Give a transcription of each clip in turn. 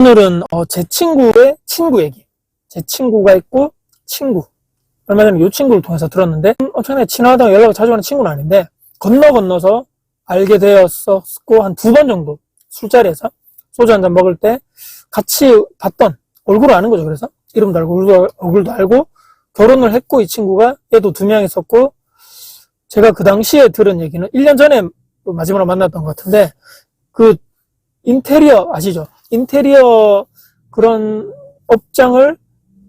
오늘은 어, 제 친구의 친구 얘기. 제 친구가 있고 친구. 얼마 전에 이 친구를 통해서 들었는데 음, 엄청나게 친하다고 연락을 자주 하는 친구는 아닌데 건너 건너서 알게 되었었고 한 두 번 정도 술자리에서 소주 한 잔 먹을 때 같이 봤던 얼굴을 아는 거죠. 그래서 이름도 알고 얼굴도, 얼굴도 알고 결혼을 했고 이 친구가 애도 두 명 있었고 제가 그 당시에 들은 얘기는 1년 전에 마지막으로 만났던 것 같은데 그 인테리어 아시죠? 인테리어 그런 업장을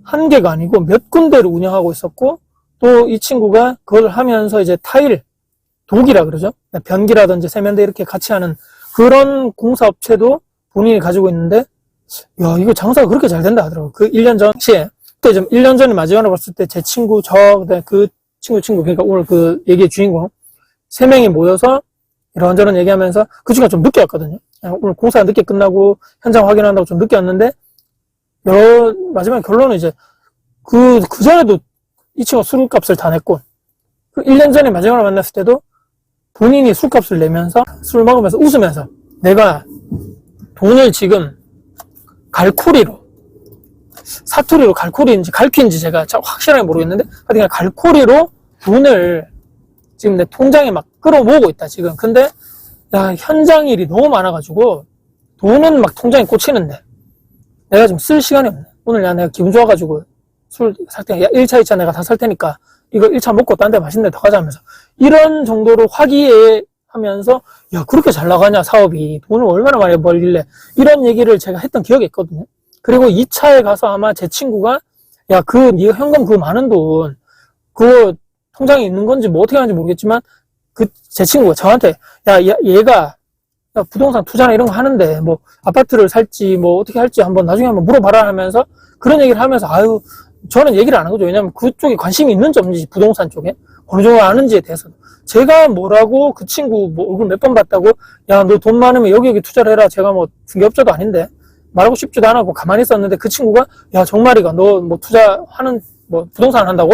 한 개가 아니고 몇 군데를 운영하고 있었고 또 이 친구가 그걸 하면서 이제 타일 독이라 그러죠. 변기라든지 세면대 이렇게 같이 하는 그런 공사업체도 본인이 가지고 있는데 야 이거 장사가 그렇게 잘 된다 하더라고. 그 1년 전에 그때 좀 1년 전에 마지막으로 봤을 때 제 친구 저 그 친구 친구 그러니까 오늘 그 얘기의 주인공 세 명이 모여서 이런저런 얘기하면서 그 친구가 좀 늦게 왔거든요. 야, 오늘 공사가 늦게 끝나고 현장 확인한다고 좀 늦게 왔는데 여러 마지막 결론은 이제 그, 그 전에도 이 친구가 술값을 다 냈고 그 1년 전에 마지막으로 만났을 때도 본인이 술값을 내면서 술 먹으면서 웃으면서 내가 돈을 지금 갈코리로 사투리로 갈코리인지 갈퀴인지 제가 자- 확실하게 모르겠는데 하여튼 갈코리로 돈을 지금 내 통장에 막 끌어모으고 있다 지금. 근데 야 현장 일이 너무 많아가지고 돈은 막 통장에 꽂히는데 내가 지금 쓸 시간이 없네. 오늘 야 내가 기분 좋아가지고 술 살 때, 야 1차 2차 내가 다 살 테니까 이거 1차 먹고 딴 데 맛있는 데 더 가자 하면서 이런 정도로 화기애애 하면서 야 그렇게 잘 나가냐 사업이. 돈을 얼마나 많이 벌길래. 이런 얘기를 제가 했던 기억이 있거든요. 그리고 2차에 가서 아마 제 친구가 야그 네가 현금 그 많은 돈 그거 통장에 있는 건지 뭐 어떻게 하는지 모르겠지만 그 제 친구가 저한테 야, 야 얘가 야, 부동산 투자나 이런 거 하는데 뭐 아파트를 살지 뭐 어떻게 할지 한번 나중에 한번 물어봐라 하면서 그런 얘기를 하면서 아유 저는 얘기를 안 한 거죠. 왜냐면 그쪽에 관심이 있는지 없는지 부동산 쪽에 어느 정도 아는지에 대해서. 제가 뭐라고 그 친구 뭐 얼굴 몇 번 봤다고 야 너 돈 많으면 여기 여기 투자를 해라. 제가 뭐 중개업자도 아닌데 말하고 싶지도 않았고 가만히 있었는데 그 친구가 야 정말이가 너 뭐 투자하는 뭐 부동산 한다고?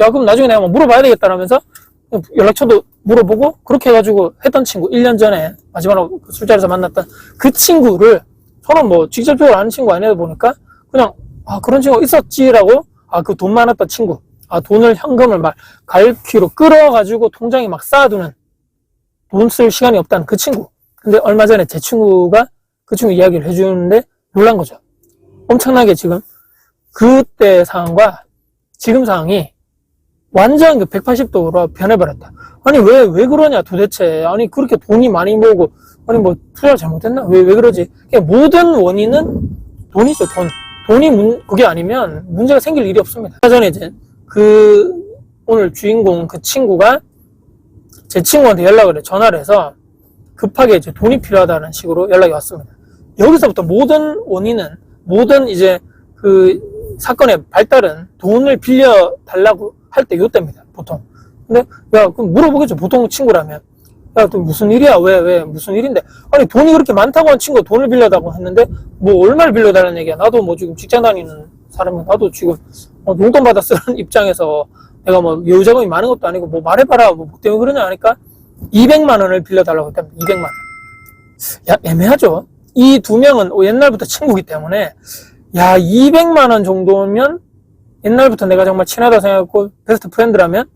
야 그럼 나중에 내가 뭐 물어봐야 되겠다라면서 연락처도 물어보고 그렇게 해가지고 했던 친구 1년 전에 마지막으로 그 술자리에서 만났던 그 친구를 저는 뭐 직접적으로 아는 친구 아니다 보니까 그냥 아 그런 친구가 있었지라고 아 그 돈 많았던 친구 아 돈을 현금을 막 갈퀴로 끌어가지고 통장에 막 쌓아두는 돈 쓸 시간이 없다는 그 친구. 근데 얼마 전에 제 친구가 그 친구 이야기를 해주는데 놀란 거죠. 엄청나게 지금 그때 상황과 지금 상황이 완전 그 180도로 변해버렸다. 아니, 왜, 왜 그러냐, 도대체. 아니, 그렇게 돈이 많이 모으고, 아니, 뭐, 투자 잘못했나? 왜, 왜 그러지? 모든 원인은 돈이죠, 돈. 돈이 문, 그게 아니면 문제가 생길 일이 없습니다. 아까 전에 이제, 그, 오늘 주인공 그 친구가 제 친구한테 연락을 해, 전화를 해서 급하게 이제 돈이 필요하다는 식으로 연락이 왔습니다. 여기서부터 모든 원인은, 모든 이제 그 사건의 발달은 돈을 빌려 달라고 할때 요때입니다, 보통. 근데, 야, 그럼 물어보겠죠, 보통 친구라면. 야, 또 무슨 일이야? 왜, 왜, 무슨 일인데? 아니, 돈이 그렇게 많다고 한 친구가 돈을 빌려달라고 했는데, 뭐, 얼마를 빌려달라는 얘기야? 나도 뭐 지금 직장 다니는 사람이, 나도 지금, 어, 용돈 받아 쓰는 입장에서 내가 뭐, 여유자금이 많은 것도 아니고, 뭐, 말해봐라, 뭐, 뭐 때문에 그러냐 하니까, 200만 원을 빌려달라고 했답니다, 200만 원. 야, 애매하죠? 이 두 명은 옛날부터 친구기 때문에, 야, 200만 원 정도면 옛날부터 내가 정말 친하다 생각했고 베스트 프렌드라면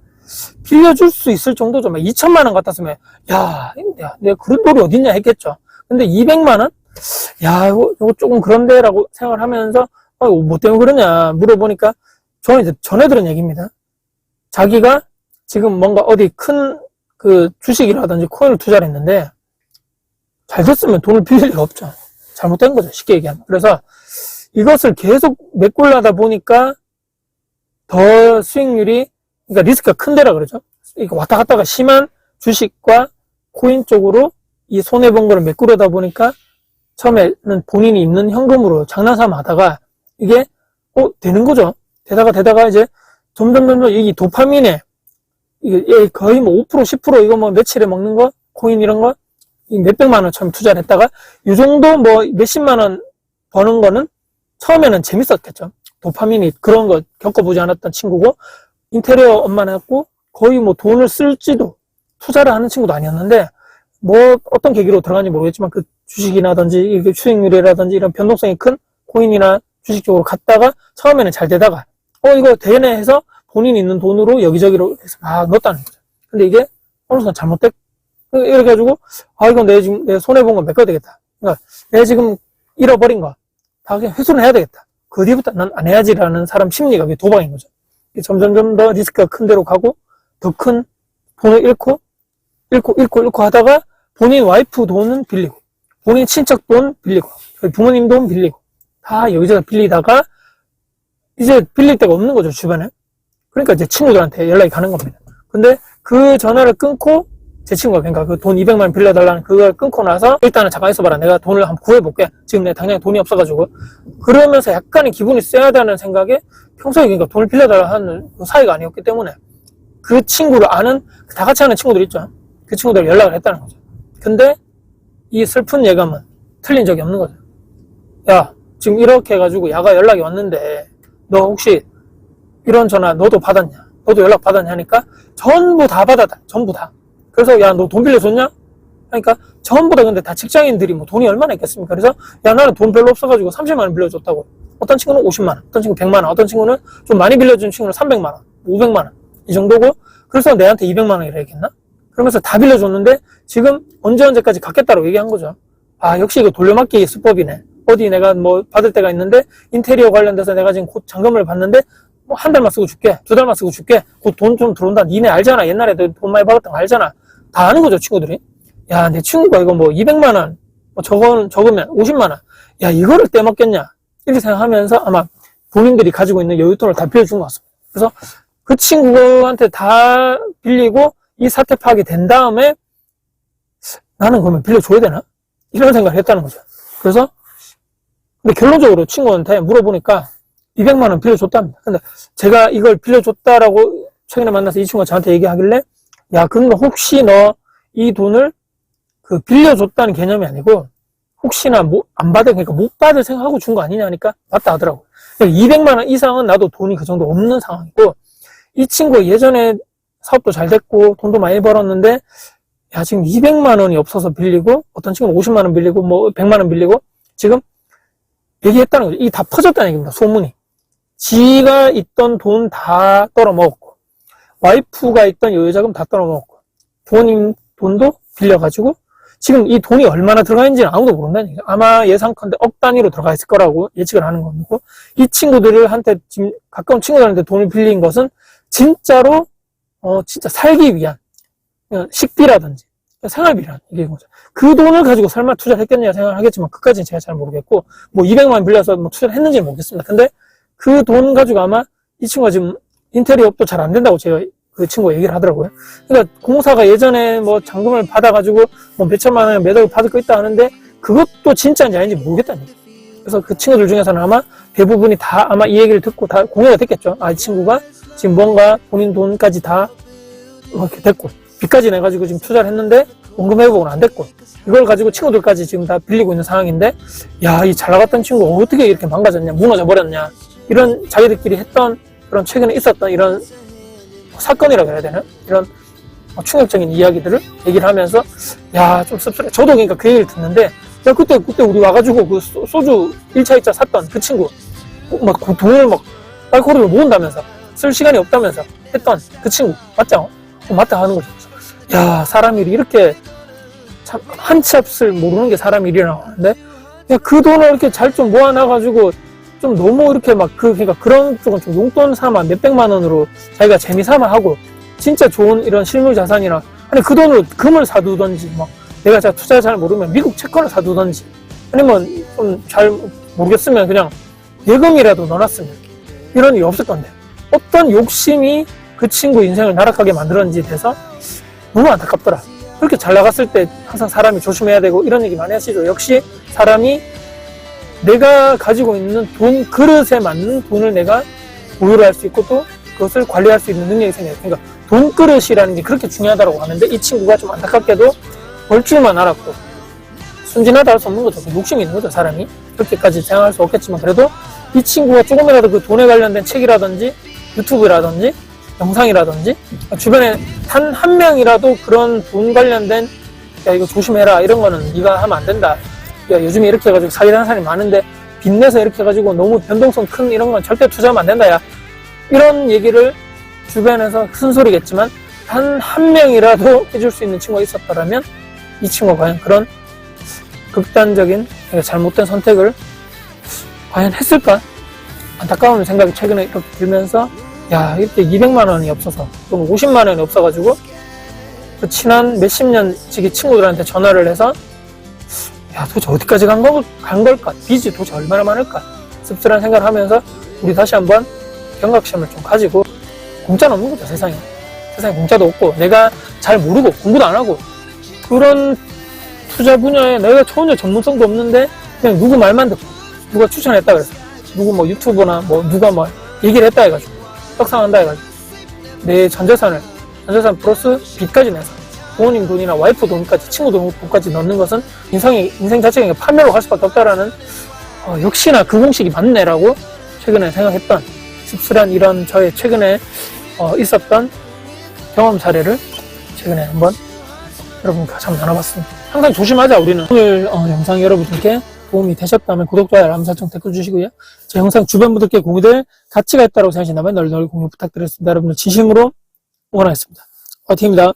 빌려줄 수 있을 정도죠. 막 2천만 원 같았으면 야, 야, 내가 그런 돈이 어딨냐 했겠죠. 근데 200만 원? 야, 이거, 이거 조금 그런데라고 생각을 하면서 어, 뭐 때문에 그러냐 물어보니까 저는 이제 전해 들은 얘기입니다. 자기가 지금 뭔가 어디 큰 그 주식이라든지 코인을 투자를 했는데 잘 됐으면 돈을 빌릴 리가 없죠. 잘못된 거죠. 쉽게 얘기하면. 그래서 이것을 계속 메꿀려다 보니까 더 수익률이, 그러니까 리스크가 큰 데라 그러죠. 이거 왔다 갔다가 심한 주식과 코인 쪽으로 이 손해 본 거를 메꾸려다 보니까 처음에는 본인이 있는 현금으로 장난삼아 하다가 이게, 어, 되는 거죠. 되다가 되다가 이제 점점 점점 이 도파민에 이게 예, 거의 뭐 5% 10% 이거 뭐 며칠에 먹는 거 코인 이런 거이 몇백만 원 처음 투자를 했다가 이 정도 뭐 몇십만 원 버는 거는 처음에는 재밌었겠죠. 도파민이 그런 거 겪어보지 않았던 친구고 인테리어 했고 거의 뭐 돈을 쓸지도 투자를 하는 친구도 아니었는데 뭐 어떤 계기로 들어간지 모르겠지만 그 주식이라든지 이렇게 수익률이라든지 이런 변동성이 큰 코인이나 주식 쪽으로 갔다가 처음에는 잘 되다가 어 이거 되네 해서 본인이 있는 돈으로 여기저기로 해서 막 넣었다는 거죠. 근데 이게 어느 순간 잘못됐 이렇게 해가지고 아 이건 내 지금 내 손해 본거 메꿔야 되겠다. 그러니까 내 지금 잃어버린 거 다 그냥 회수는 해야 되겠다. 그 뒤부터 난 안 해야지라는 사람 심리가 그게 도박인 거죠. 점점점 더 리스크가 큰 데로 가고 더 큰 돈을 잃고 잃고 잃고 잃고 하다가 본인 와이프 돈은 빌리고 본인 친척 돈 빌리고 부모님 돈 빌리고 다 여기저기 빌리다가 이제 빌릴 데가 없는 거죠 주변에 그러니까 이제 친구들한테 연락이 가는 겁니다 근데 그 전화를 끊고 제 친구가 그러니까 그 돈 200만 원 빌려달라는 그걸 끊고 나서 일단은 잠깐 있어봐라. 내가 돈을 한번 구해볼게. 지금 내가 당장 돈이 없어가지고. 그러면서 약간의 기분이 쎄하다는 생각에 평소에 그러니까 돈을 빌려달라 하는 그 사이가 아니었기 때문에 그 친구를 아는 다 같이 하는 친구들 있죠. 그 친구들 연락을 했다는 거죠. 근데 이 슬픈 예감은 틀린 적이 없는 거죠. 야 지금 이렇게 해가지고 야가 연락이 왔는데 너 혹시 이런 전화 너도 받았냐? 너도 연락 받았냐 하니까 전부 다 받았다. 전부 다 그래서 야 너 돈 빌려줬냐? 하니까 전부 다 근데 다 직장인들이 뭐 돈이 얼마나 있겠습니까? 그래서 야 나는 돈 별로 없어가지고 30만 원 빌려줬다고. 어떤 친구는 50만 원 어떤 친구 100만 원 어떤 친구는 좀 많이 빌려준 친구는 300만 원 500만 원. 이 정도고 그래서 내한테 200만 원이라 했겠나? 그러면서 다 빌려줬는데 지금 언제 언제까지 갚겠다고 얘기한 거죠. 아 역시 이거 돌려막기 수법이네. 어디 내가 뭐 받을 때가 있는데 인테리어 관련돼서 내가 지금 곧 잔금을 받는데 뭐 한 달만 쓰고 줄게 두 달만 쓰고 줄게. 곧 돈 좀 들어온다. 니네 알잖아. 옛날에 돈 많이 받았던 거 알잖아 다 아는 거죠 친구들이 야 내 친구가 이거 뭐 200만 원뭐 적은 적으면 50만 원 야 이거를 떼먹겠냐 이렇게 생각하면서 아마 본인들이 가지고 있는 여윳돈을 다 빌려준 것 같습니다 그래서 그 친구한테 다 빌리고 이 사태 파악이 된 다음에 나는 그러면 빌려줘야 되나? 이런 생각을 했다는 거죠. 그래서 근데 결론적으로 친구한테 물어보니까 200만 원 빌려줬답니다. 근데 제가 이걸 빌려줬다라고 최근에 만나서 이 친구가 저한테 얘기하길래 야 그러면 혹시 너 이 돈을 그 빌려줬다는 개념이 아니고 혹시나 못- 안 받을 그러니까 못 받을 생각하고 준 거 아니냐 하니까 맞다 하더라고. 200만 원 이상은 나도 돈이 그 정도 없는 상황이고 이 친구 예전에 사업도 잘 됐고 돈도 많이 벌었는데 야 지금 200만 원이 없어서 빌리고 어떤 친구는 50만 원 빌리고 뭐 100만 원 빌리고 지금 얘기했다는 거죠. 이게 다 퍼졌다는 얘기입니다. 소문이. 지가 있던 돈 다 떨어먹었고 와이프가 있던 여유자금 다 떨어먹었고 부모님 돈도 빌려가지고 지금 이 돈이 얼마나 들어가 있는지는 아무도 모른다는 얘기죠. 아마 예상컨대 억 단위로 들어가 있을 거라고 예측을 하는 거고 이 친구들한테 지금 가까운 친구들한테 돈을 빌린 것은 진짜로 어 진짜 살기 위한 그냥 식비라든지 생활비라는 얘기인 거죠. 그 돈을 가지고 설마 투자를 했겠냐 생각을 하겠지만 그까지는 제가 잘 모르겠고 뭐 200만 원 빌려서 뭐 투자를 했는지는 모르겠습니다. 근데 그 돈 가지고 아마 이 친구가 지금 인테리어 업도 잘 안 된다고 제가 그 친구가 얘기를 하더라고요. 그러니까 공사가 예전에 뭐 잔금을 받아가지고 뭐 몇천만 원 매달 받을 거 있다 하는데 그것도 진짜인지 아닌지 모르겠다는 얘기예요. 그래서 그 친구들 중에서는 아마 대부분이 다 아마 이 얘기를 듣고 다 공유가 됐겠죠. 아, 이 친구가 지금 뭔가 본인 돈까지 다 이렇게 됐고 빚까지 내가지고 지금 투자를 했는데 원금 회복은 안 됐고 이걸 가지고 친구들까지 지금 다 빌리고 있는 상황인데 야 이 잘 나갔던 친구가 어떻게 이렇게 망가졌냐 무너져 버렸냐 이런 자기들끼리 했던 그런 최근에 있었던 이런 사건이라고 해야 되나 이런 충격적인 이야기들을 얘기를 하면서 야 좀 씁쓸해 저도 그러니까 그 얘기를 듣는데 야 그때 그때 우리 와가지고 그 소- 소주 1차 2차 샀던 그 친구 막 그 돈을 막 알코올을 모은다면서 쓸 시간이 없다면서 했던 그 친구 맞죠? 어, 맞다 하는 거죠. 야 사람 일이 이렇게 참 한 치 앞을 모르는 게 사람 일이라고 하는데 야, 그 돈을 이렇게 잘 좀 모아놔가지고 좀 너무 이렇게 막 그 그러니까 그런 쪽은 좀 용돈 삼아 몇백만 원으로 자기가 재미 삼아 하고 진짜 좋은 이런 실물 자산이나 아니 그 돈으로 금을 사두던지 막 내가 잘 투자 잘 모르면 미국 채권을 사두던지 아니면 좀 잘 모르겠으면 그냥 예금이라도 넣어놨으면 이런 일이 없을 건데 어떤 욕심이 그 친구 인생을 나락하게 만들었는지 돼서 너무 안타깝더라. 그렇게 잘 나갔을 때 항상 사람이 조심해야 되고 이런 얘기 많이 하시죠. 역시 사람이 내가 가지고 있는 돈 그릇에 맞는 돈을 내가 보유를 할 수 있고 또 그것을 관리할 수 있는 능력이 생겨요. 그러니까 돈 그릇이라는 게 그렇게 중요하다고 하는데 이 친구가 좀 안타깝게도 벌 줄만 알았고 순진하다 할 수 없는 거죠. 그 욕심이 있는 거죠, 사람이. 그렇게까지 생각할 수 없겠지만 그래도 이 친구가 조금이라도 그 돈에 관련된 책이라든지 유튜브라든지 영상이라든지 주변에 단 한 명이라도 그런 돈 관련된 야 이거 조심해라 이런 거는 네가 하면 안 된다 야 요즘에 이렇게 해가지고 사기당한 사람이 많은데 빚내서 이렇게 해가지고 너무 변동성 큰 이런 건 절대 투자하면 안 된다 야. 이런 얘기를 주변에서 큰 소리겠지만 단한 명이라도 해줄 수 있는 친구가 있었더라면 이 친구가 과연 그런 극단적인 잘못된 선택을 과연 했을까? 안타까운 생각이 최근에 이렇게 들면서 야 이렇게 200만 원이 없어서 또는 50만 원이 없어가지고 그 친한 몇십 년 지기 친구들한테 전화를 해서 야 도대체 어디까지 간, 거, 간 걸까? 빚이 도대체 얼마나 많을까? 씁쓸한 생각을 하면서 우리 다시 한번 경각심을 좀 가지고 공짜는 없는 거죠 세상에. 세상에 공짜도 없고 내가 잘 모르고 공부도 안 하고 그런 투자 분야에 내가 전혀 전문성도 없는데 그냥 누구 말만 듣고 누가 추천했다 그래서 누구 뭐 유튜브나 뭐 누가 뭐 얘기를 했다 해가지고 떡상한다 해가지고 내 전재산을 전재산 플러스 빚까지 내서 부모님 돈이나 와이프 돈까지 친구 돈- 돈까지 넣는 것은 인생이 인생 자체가 파멸로 갈 수밖에 없다라는 어, 역시나 그 공식이 맞네라고 최근에 생각했던 씁쓸한 이런 저의 최근에 어, 있었던 경험 사례를 최근에 한번 여러분과 참 나눠봤습니다. 항상 조심하자 우리는 오늘 어, 영상 여러분들께 도움이 되셨다면 구독, 좋아요, 알람 설정, 댓글 주시고요. 제 영상 주변 분들께 공유될 가치가 있다고 생각하신다면 널널 공유 부탁드리겠습니다. 여러분들 진심으로 응원하겠습니다. 화이팅입니다.